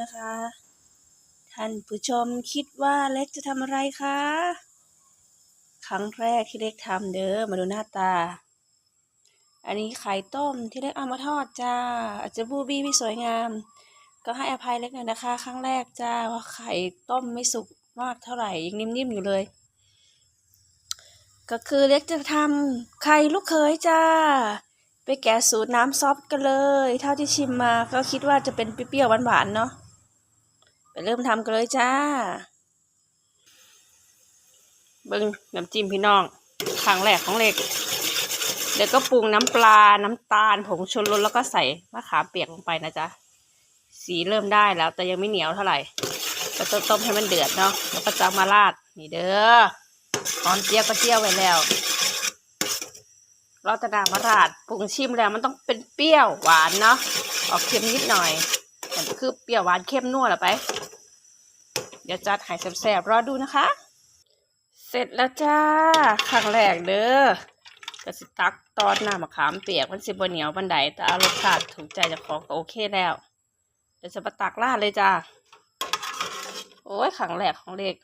นะคะ ท่านผู้ชมคิดว่าเล็กจะทำอะไรคะ ครั้งแรกที่เล็กทำเด้อมาดูหน้าตา อันนี้ไข่ต้มที่เล็กเอามาทอดจ้า อาจจะบูบี้ไม่สวยงาม ก็ให้อภัยเล็กหน่อยนะคะ ครั้งแรกจ้าว่าไข่ต้มไม่สุกมากเท่าไหร่ยังนิ่มๆอยู่เลย ก็คือเล็กจะทำไข่ลูกเขยจ้าไปแกะสูตรน้ำซอสกันเลย เท่าที่ชิมมาก็คิดว่าจะเป็นเปรี้ยวๆหวานๆเนาะ ไปเริ่มทำกันเลยจ้า เบิ้งน้ำจิ้มพี่น้องครั้งแรกของเล็กเดี๋ยวก็ปรุงน้ำปลา น้ำตาล ผงชูรสแล้วก็ใส่มะขามเปียกลงไปนะจ๊ะ สีเริ่มได้แล้ว แต่ยังไม่เหนียวเท่าไหร่ก็ต้มต้มให้มันเดือดเนาะ แล้วก็จะเอามาราด นี่เด้อหอมเจียวก็เจียวไว้แล้ว เราจะนำมาราดปรุงชิมแล้วมันต้องเป็นเปรี้ยวหวานเนาะ ออกเค็มนิดหน่อยแต่คือเปรี้ยวหวานเข้มนัวละไป เดี๋ยวจัดให้แซ่บๆรอดูนะคะ เสร็จแล้วจ้าครั้งแรกเด้อกระสิตักตอนหน้ำมะขามเปียกมันสิบเหนียวบันไดแต่อารสชาติถูกใจเจะของก็โอเคแล้ว เดี๋ยวจะมาตักราดเลยจ้าโอ้ยครั้งแรกของเล็ก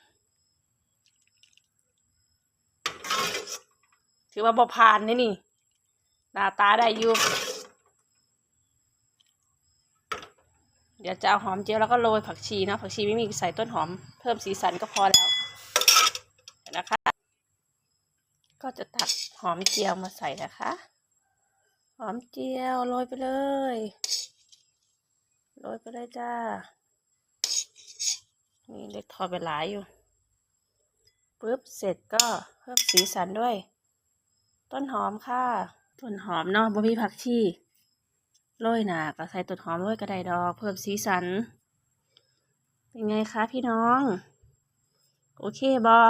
ถือว่าบ่ผ่านนี่นี่หน้าตาได้อยู่ เดี๋ยวจะเอาหอมเจียวแล้วก็โรยผักชีนะผักชีไม่มีใส่ต้นหอม เพิ่มสีสันก็พอแล้วนะคะ ก็จะตัดหอมเจียวมาใส่นะคะ หอมเจียวโรยไปเลยโรยไปเลยจ้านี่เล็กทอไปหลายอยู่ปุ๊บเสร็จก็เพิ่มสีสันด้วย ต้นหอมค่ะ ต้นหอมเนาะบ่มีผักชี โรยหนาก็ใส่ต้นหอมโรยกระไดดอกเพิ่มสีสัน เป็นไงคะพี่น้อง โอเคบอ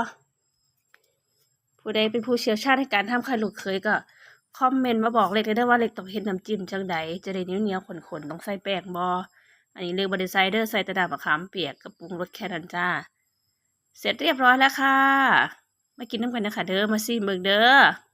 ผู้ใดเป็นผู้เชี่ยวชาญในการทำไข่ลูกเคยก็ คอมเมนต์มาบอกเล็กเลยเด้ว่าเล็กต้องเห็นน้ำจิ้มจังใดจะได้เนียวเหนียวๆขนๆต้องใส่แป้งบออันนี้เล็กบไดไซเดอร์ใส่ตะดาบมะขามเปียกกับปรุงรสแค่นั้นจ้า เสร็จเรียบร้อยแล้วค่ะ มากินน้ำกันนะคะเด้อมาซีเบิงเด้อ